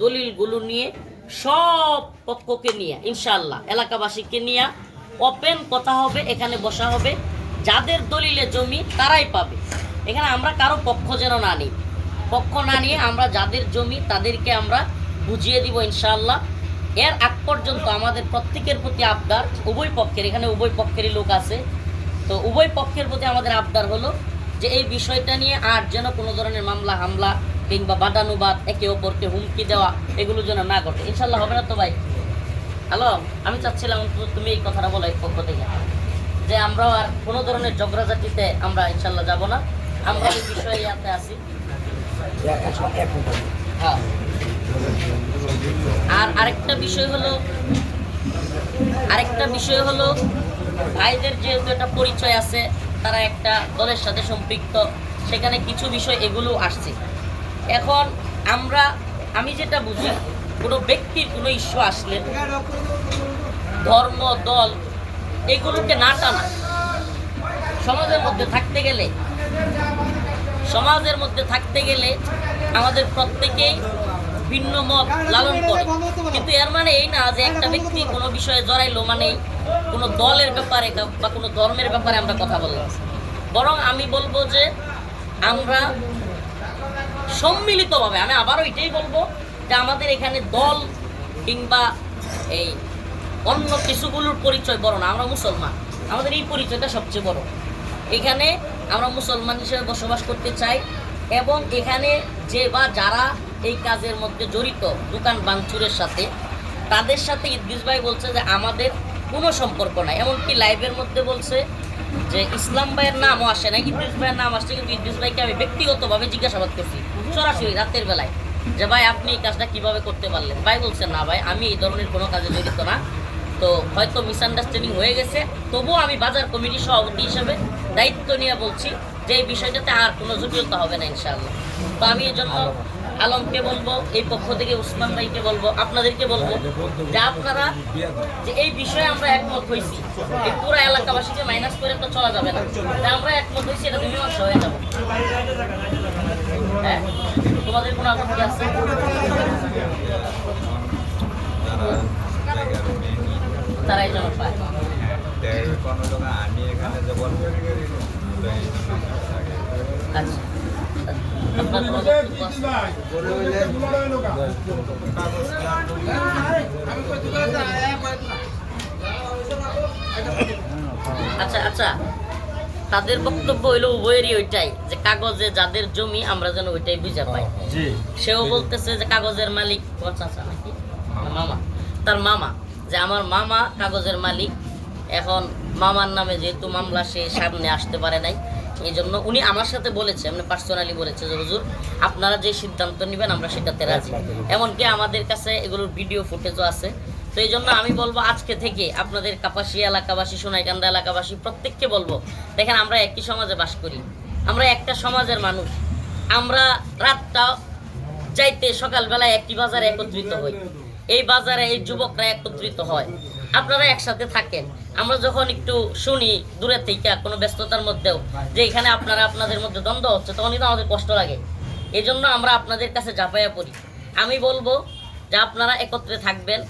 দলিলগুলো নিয়ে সব পক্ষকে নিয়ে ইনশাল্লাহ এলাকাবাসীকে নিয়ে ওপেন কথা হবে, এখানে বসা হবে। যাদের দলিলে জমি, তারাই পাবে। এখানে আমরা কারও পক্ষ যেন না নিই। পক্ষ না নিয়ে আমরা যাদের জমি, তাদেরকে আমরা বুঝিয়ে দিব ইনশাল্লাহ এর আগ পর্যন্ত আমাদের প্রত্যেকের প্রতি আবদার, উভয় পক্ষের, এখানে উভয় পক্ষেরই লোক আছে। তো উভয় পক্ষের প্রতি আমাদের আবদার হলো যে এই বিষয়টা নিয়ে আর যেন কোনো ধরনের মামলা, হামলা কিংবা বাদানুবাদ একে অপরকে হুমকি দেওয়া এগুলো যেন না ঘটে। ইনশাল্লাহ হবে না তো ভাই? হ্যালো আমি চাচ্ছিলাম তুমি এই কথাটা বলো এই পক্ষ থেকে। যে আমরাও আর কোনো ধরনের ঝগড়াঝাটিতে আমরা ইনশাল্লাহ যাব না। আমরা এই বিষয়ে ইয়াতে আছি। হ্যাঁ। আর আরেকটা বিষয় হলো, আরেকটা বিষয় হলো, ভাইদের যেহেতু একটা পরিচয় আছে, তারা একটা দলের সাথে সম্পৃক্ত, সেখানে কিছু বিষয় এগুলো আসছে। এখন আমরা, আমি যেটা বুঝি, কোনো ব্যক্তির কোনো ইস্যু আসলে ধর্ম, দল, এগুলোকে না টানা। সমাজের মধ্যে থাকতে গেলে, সমাজের মধ্যে থাকতে গেলে আমাদের প্রত্যেকেই ভিন্ন মত লালন করে। কিন্তু এর মানে এই না যে একটা ব্যক্তি কোনো বিষয়ে জড়াইলো মানে কোনো দলের ব্যাপারে বা কোনো ধর্মের ব্যাপারে আমরা কথা বললাম। বরং আমি বলব যে আমরা সম্মিলিতভাবে, আমি আবারও এটাই বলব যে আমাদের এখানে দল কিংবা এই অন্য কিছুগুলোর পরিচয় বড় না, আমরা মুসলমান। আমাদের এই পরিচয়টা সবচেয়ে বড়। এখানে আমরা মুসলমান হিসেবে বসবাস করতে চাই এবং এখানে যে বা যারা এই কাজের মধ্যে জড়িত, দোকান বাংচুরের সাথে, তাদের সাথে ইদ্রিস ভাই বলছে যে আমাদের কোনো সম্পর্ক নাই। এমনকি লাইভের মধ্যে বলছে যে, ইসলাম ভাইয়ের নামও আসে না ইদ্রিস ভাইয়ের নাম আসছে, কিন্তু ইদ্রিস ভাইকে আমি ব্যক্তিগতভাবে জিজ্ঞাসাবাদ করছি সরাসরি রাতের বেলায় যে, ভাই, আপনি এই কাজটা কীভাবে করতে পারলেন? ভাই বলছে, না ভাই, আমি এই ধরনের কোনো কাজে জড়িত না। তো হয়তো মিসআন্ডারস্ট্যান্ডিং হয়ে গেছে। তবুও আমি বাজার কমিটির সভাপতি হিসেবে দায়িত্ব নিয়ে বলছি যে, এই বিষয়টাতে আর কোনো জটিলতা হবে না, ইনশাআল্লাহ। তো আমি এই জন্য আলমকে বলব, এই পক্ষ থেকে উসমান ভাইকে বলব, আপনাদেরকে বলব যে আপনারা যে এই বিষয়ে আমরা একমত হয়েছি এই পুরো এলাকাবাসীকে মাইনাস করে তো চলা যাবে না। যে আমরা একমত হয়েছি, এটা মীমাংস হয়ে যাব। হ্যাঁ তোমাদের কোনো আপত্তি আছে? তারাই যেন পায়। আমি এখানে আচ্ছা আপনার কোনো বক্তব্য আছে? আচ্ছা আচ্ছা। তাদের বক্তব্য হইল উভয়েরই ওইটাই যে কাগজে যাদের জমি আমরা যেন ওইটাই বুঝে পাই। সেও বলতেছে যে কাগজের মালিক চাচা নাকি? মামা। তার মামা যে আমার মামা কাগজের মালিক এখন মামার নামে যেহেতু মামলা সে সামনে আসতে পারে নাই এই জন্য উনি আমার সাথে বলেছে এমনি পার্সোনালি বলেছে যে হুজুর আপনারা যে সিদ্ধান্ত নেবেন আমরা সেটাতে রাজি। এমনকি আমাদের কাছে এগুলোর ভিডিও ফুটেজও আছে। তো এই জন্য আমি বলব আজকে থেকে আপনাদের কাপাসী এলাকাবাসী সোনাইকান্দা এলাকাবাসী প্রত্যেককে বলব দেখেন আমরা একই সমাজে বাস করি। আমরা একটা সমাজের মানুষ। আমরা রাতটা চাইতে সকালবেলায় একটি বাজারে একত্রিত হই। এই বাজারে এই যুবকরা একত্রিত হয়। আপনারা একসাথে থাকেন। আমরা যখন একটু শুনি দূরে থেকে, কোনো ব্যস্ততার মধ্যেও, যে এখানে আপনারা আপনাদের মধ্যে দ্বন্দ্ব হচ্ছে তখন কিন্তু আমাদের কষ্ট লাগে। এই জন্য আমরা আপনাদের কাছে ঝাঁপাইয়া পড়ি। আমি বলব যে আপনারা একত্রে থাকবেন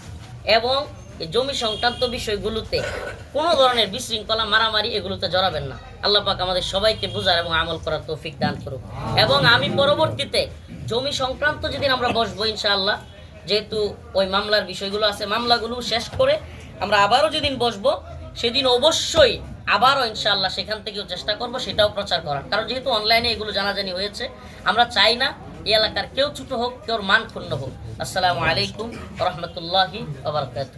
এবং জমি সংক্রান্ত বিষয়গুলোতে কোনো ধরনের বিশৃঙ্খলা, মারামারি এগুলোতে জড়াবেন না। আল্লাহ পাক আমাদের সবাইকে বোঝার এবং আমল করার তৌফিক দান করুক। এবং আমি পরবর্তীতে জমি সংক্রান্ত যেদিন আমরা বসবো ইনশাআল্লাহ, যেহেতু ওই মামলার বিষয়গুলো আছে, মামলাগুলো শেষ করে আমরা আবারও যেদিন বসবো, সেদিন অবশ্যই আবারও ইনশাআল্লাহ সেখান থেকেও চেষ্টা করব, সেটাও প্রচার করার। কারণ যেহেতু অনলাইনে এগুলো জানাজানি হয়েছে, আমরা চাই না এই এলাকার কেউ ছোটো হোক, কেউ মান ক্ষুণ্ণ হোক। আসসালামু আলাইকুম রহমতুল্লাহি আবরকাত